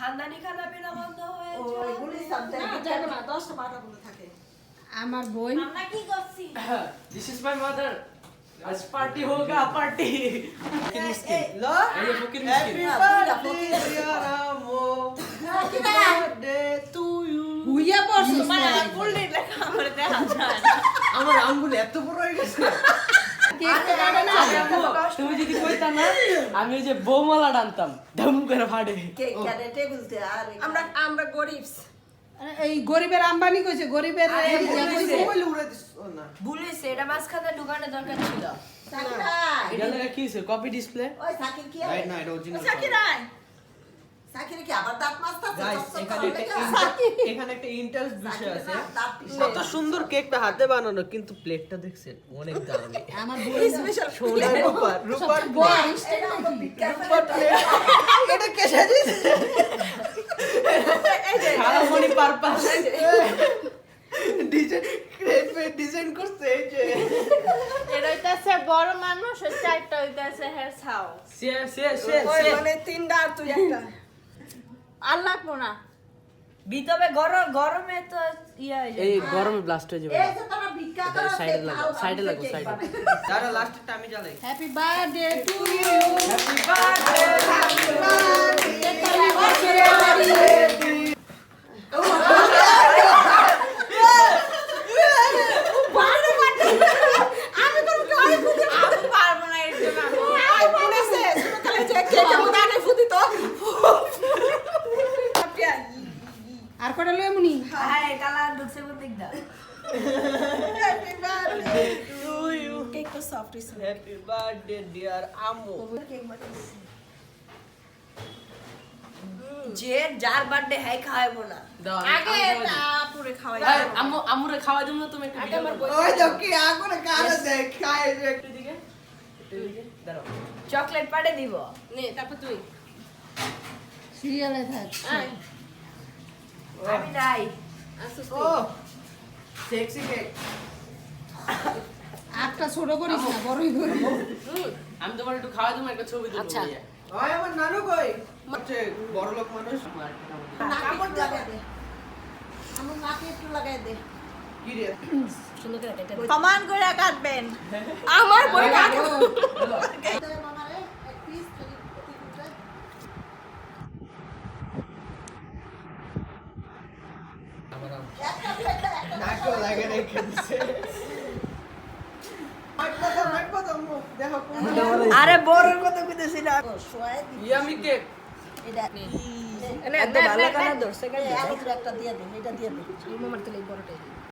খানদানি খানা পেনা বন্ধ হয়ে থাকে। আমার বই। আমরা কি করছি? দিস ইজ মাই মাদার আজ পার্টি হোগা পার্টি মানে আমার আমার আঙ্গুল এত বড় হয়ে গেছে। তুমি যদি কইতা না আমি ওই যে বৌমালা টানতাম ধম করে ফাটে আমরা আমরা গরিব এই গরিবের আম্বানি কইছে গরিবের বলিছে। না। এটা মাঝখানে ঢুকানো দরকার ছিল। কি কপি ডিসপ্লে ওই সাকির কি না এটা অরিজিনাল সাকিরাই কত সুন্দর কেকটা হাতে বানানো কিন্তু প্লেটটা দেখছেন অনেক দামি। আমার বোন স্পেশাল সোনার রূপার রূপার বড় এটা তো বিজ্ঞান এটা কে সাজিয়েছে? সারা পারপাস ডিজাইন করছে এই যে। এটা হইতাছে বড় মানুষ চারটা হইতাছে সে সে সে মানে তিনটা আর তুই একটা। আর লাগবো না ভিতরে গরম গরমে তো ইয়ে এই গরমে ব্লাস্ট হয়ে যাবে। এই যে তোরা ভিক্ষা করো সাইডে লাগো সাইডে লাগো সাইডে দাঁড়া লাস্টটা আমি জ্বালাই। Happy birthday to you happy birthday আমি পারব না এর জন্য আমি আই বলেছে ছোটকালে যে কেকের মধ্যে আগে ফুদি তো আর কটা লই মুনি? হ্যাঁ কালার ঢুকছে কোন দিক happy birthday to you cake তো soft is happy birthday dear আম্মু যে যার বার্থডে হ্যাঁ খাওয়াবো না। আগে খাওয়াই এই, আম্মু আম্মুরে খাওয়া দিমু তুমি একটু ভিডিও করো ওই তো কি আগুনে কারে দেখ খায় রে একটু দিকে দাঁড়াও। চকলেট পাড়ে দিব। নে তারপর তুই। সিরিয়ালে থাক। আমি নাই। সেক্সি কেক ছোট করিস না বড়ই করি আমি তোমার একটু খাওয়া একটা ছবি তুলবো আচ্ছা। ওই আমার নানু কই? বড় লোক মানুষ। কাপড় লাগাই দে। আমার নাকে একটু লাগাই দে। কি রে? করে সমান করে কাটবেন। আমার বই কাটে হ্যালো। মামারে এক পিস যদি প্রতি কুচে আমার আম্মু একটা প্লেটে একটা নাকও লাগে রেখে দিছে আরে বড়র কথা কইতেছি না। ইয়ামি কেক এটা এনে এত ভালো কানা ধরছে এই একটা দিয়ে দে এটা দিয়ে দে। মামার তো এই বড়টাই